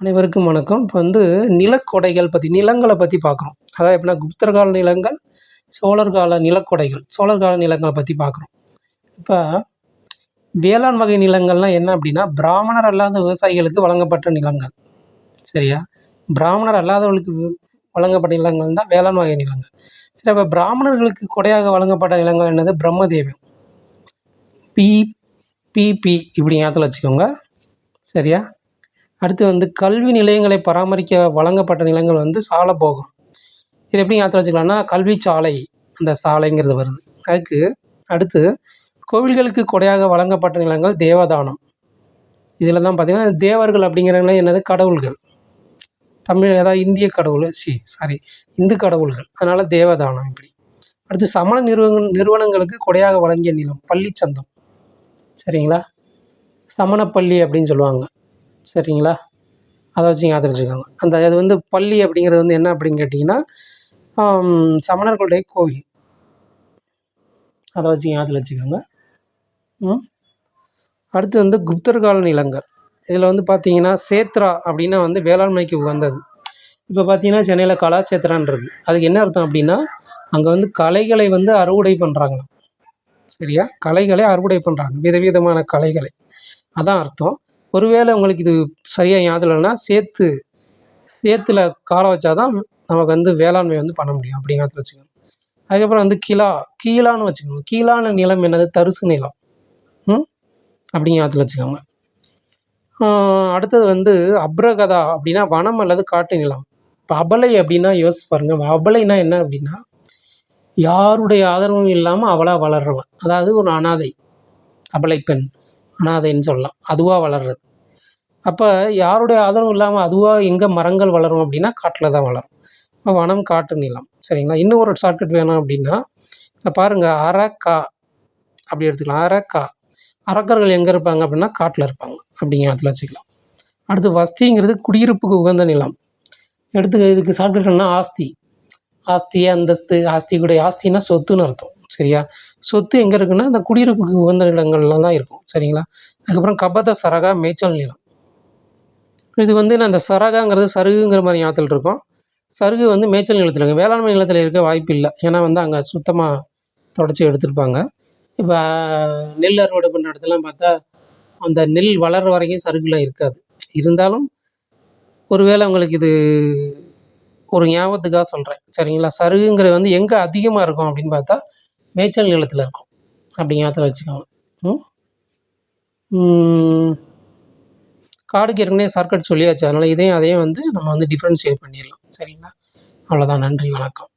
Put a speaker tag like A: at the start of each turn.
A: அனைவருக்கும் வணக்கம். இப்போ வந்து நிலக்கொடைகள் பற்றி நிலங்களை பற்றி பார்க்குறோம் அதாவது எப்படின்னா குப்தர் கால நிலங்கள் சோழர் கால நிலக்கொடைகள் சோழர் கால நிலங்களை பற்றி பார்க்குறோம் இப்போ வேளாண் வகை நிலங்கள்லாம் என்ன அப்படின்னா பிராமணர் அல்லாத விவசாயிகளுக்கு வழங்கப்பட்ட நிலங்கள். சரியா? பிராமணர் அல்லாதவர்களுக்கு வழங்கப்பட்ட நிலங்கள் தான் வேளாண் வகை நிலங்கள். சரி அப்போ பிராமணர்களுக்கு கொடையாக வழங்கப்பட்ட நிலங்கள் என்னது? பிரம்மதேவம். பி பிபி இப்படி ஞாபகத்தில் வச்சுக்கோங்க. சரியா? அடுத்து வந்து கல்வி நிலையங்களை பராமரிக்க வழங்கப்பட்ட நிலங்கள் வந்து சாலபோகம். இது எப்படி ஞாபகத்தில் வச்சுக்கலாம்னா கல்வி சாலை அந்த சாலைங்கிறது வருது. அதுக்கு அடுத்து கோவில்களுக்கு கொடையாக வழங்கப்பட்ட நிலங்கள் தேவதானம். இதில் தான் பார்த்திங்கன்னா தேவர்கள் அப்படிங்கிறவங்களே என்னது? கடவுள்கள். தமிழ் அதாவது இந்திய கடவுள் சி சாரி இந்து கடவுள்கள். அதனால் தேவதானம் இப்படி. அடுத்து சமண நிறுவன நிறுவனங்களுக்கு கொடையாக வழங்கிய நிலம் பள்ளிச்சந்தம். சரிங்களா? சமணப்பள்ளி அப்படின்னு சொல்லுவாங்க. சரிங்களா? அதை வச்சு ஞாபகத்தில் வச்சுக்கோங்க அந்த அது வந்து பள்ளி அப்படிங்கிறது வந்து என்ன அப்படின்னு கேட்டிங்கன்னா சமணர்களுடைய கோவில். அதை வச்சு ஞாபகத்தில் வச்சுக்கோங்க ம். அடுத்து வந்து குப்தர் கால நிலங்கள் இதில் வந்து பார்த்தீங்கன்னா சேத்ரா அப்படின்னா வந்து வேளாண்மைக்கு உகந்தது. இப்போ பார்த்தீங்கன்னா சென்னையில் கலாச்சேத்ரான்னு இருக்குது அதுக்கு என்ன அர்த்தம் அப்படின்னா அங்கே வந்து கலைகளை வந்து அறுவடை பண்ணுறாங்க சரியா? கலைகளை அறுவடை பண்ணுறாங்க விதவிதமான கலைகளை. அதான் அர்த்தம். ஒருவேளை உங்களுக்கு இது சரியாக ஞாபகம் இல்லைன்னா சேற்று சேத்துல காலை வச்சா தான் நமக்கு வந்து வேளாண்மை வந்து பண்ண முடியும் அப்படிங்கிறத வச்சுக்கணும் அதுக்கப்புறம் வந்து கிலா கீழான்னு வச்சுக்கோங்க. கீழான நிலம் என்னது? தரிசு நிலம். ம்? வச்சுக்கோங்க. அடுத்தது வந்து அப்ரகதா அப்படின்னா வனம் அல்லது காட்டு நிலம். இப்போ அபலை அப்படின்னா யோசிச்சு பாருங்க. அபலைனா என்ன அப்படின்னா யாருடைய ஆதரவும் இல்லாமல் அவளாக வளர்றவன். அதாவது ஒரு அனாதை அபலை பெண் அனாதைன்னு சொல்லலாம். அதுவாக வளர்றது. அப்போ யாருடைய ஆதரவும் இல்லாமல் அதுவாக எங்கே மரங்கள் வளரும் அப்படின்னா காட்டில் தான் வளரும். வனம் காட்டு நிலம். சரிங்களா? இன்னும் ஒரு ஷார்ட்கட் வேணும் அப்படின்னா பாருங்கள் அரக்கா. அப்படி எடுத்துக்கலாம். அரக்கா. அரக்கர்கள் எங்கே இருப்பாங்க அப்படின்னா காட்டில் இருப்பாங்க. அப்படிங்க அதில் வச்சுக்கலாம். அடுத்து வஸ்திங்கிறது குடியிருப்புக்கு உகந்த நிலம். எடுத்து இதுக்கு சாப்பிட்டுட்டோம்னா ஆஸ்தி. ஆஸ்தி அந்தஸ்து. ஆஸ்தி கூட ஆஸ்தின்னா சொத்துன்னு அர்த்தம். சரியா? சொத்து எங்கே இருக்குன்னா அந்த குடியிருப்புக்கு உகந்த நிலங்கள்லாம் தான் இருக்கும். சரிங்களா? அதுக்கப்புறம் கபத சரகா மேய்ச்சல் நிலம். இது வந்து நான் அந்த சரகாங்கிறது சருகுங்கிற மாதிரி ஞாபகத்தில் இருக்கும். சருகு வந்து மேய்ச்சல் நிலத்தில் இருக்குது வேளாண்மை நிலத்தில் இருக்க வாய்ப்பு இல்லை. ஏன்னா வந்து அங்கே சுத்தமாக தொடச்சி எடுத்துருப்பாங்க. இப்போ நெல் அறுவடை பண்ணுற இடத்துலலாம் பார்த்தா அந்த நெல் வளர்கிற வரைக்கும் சருகுலாம் இருக்காது. இருந்தாலும் ஒரு வேளை உங்களுக்கு இது ஒரு ஞாபகத்துக்காக சொல்கிறேன் சரிங்களா? சருகுங்கிறது வந்து எங்கே அதிகமாக இருக்கும் அப்படின்னு பார்த்தா மேய்ச்சல் நிலத்தில் இருக்கும். அப்படிங்கிறத வச்சுக்கோங்க. காடுக்கு ஏற்கனவே ஷார்ட்கட் சொல்லியாச்சு. அதனால் இதையும் அதையும் வந்து நம்ம வந்து டிஃப்ரென்ஷியேட் பண்ணிடலாம். சரிங்களா? அவ்வளோதான் நன்றி. வணக்கம்.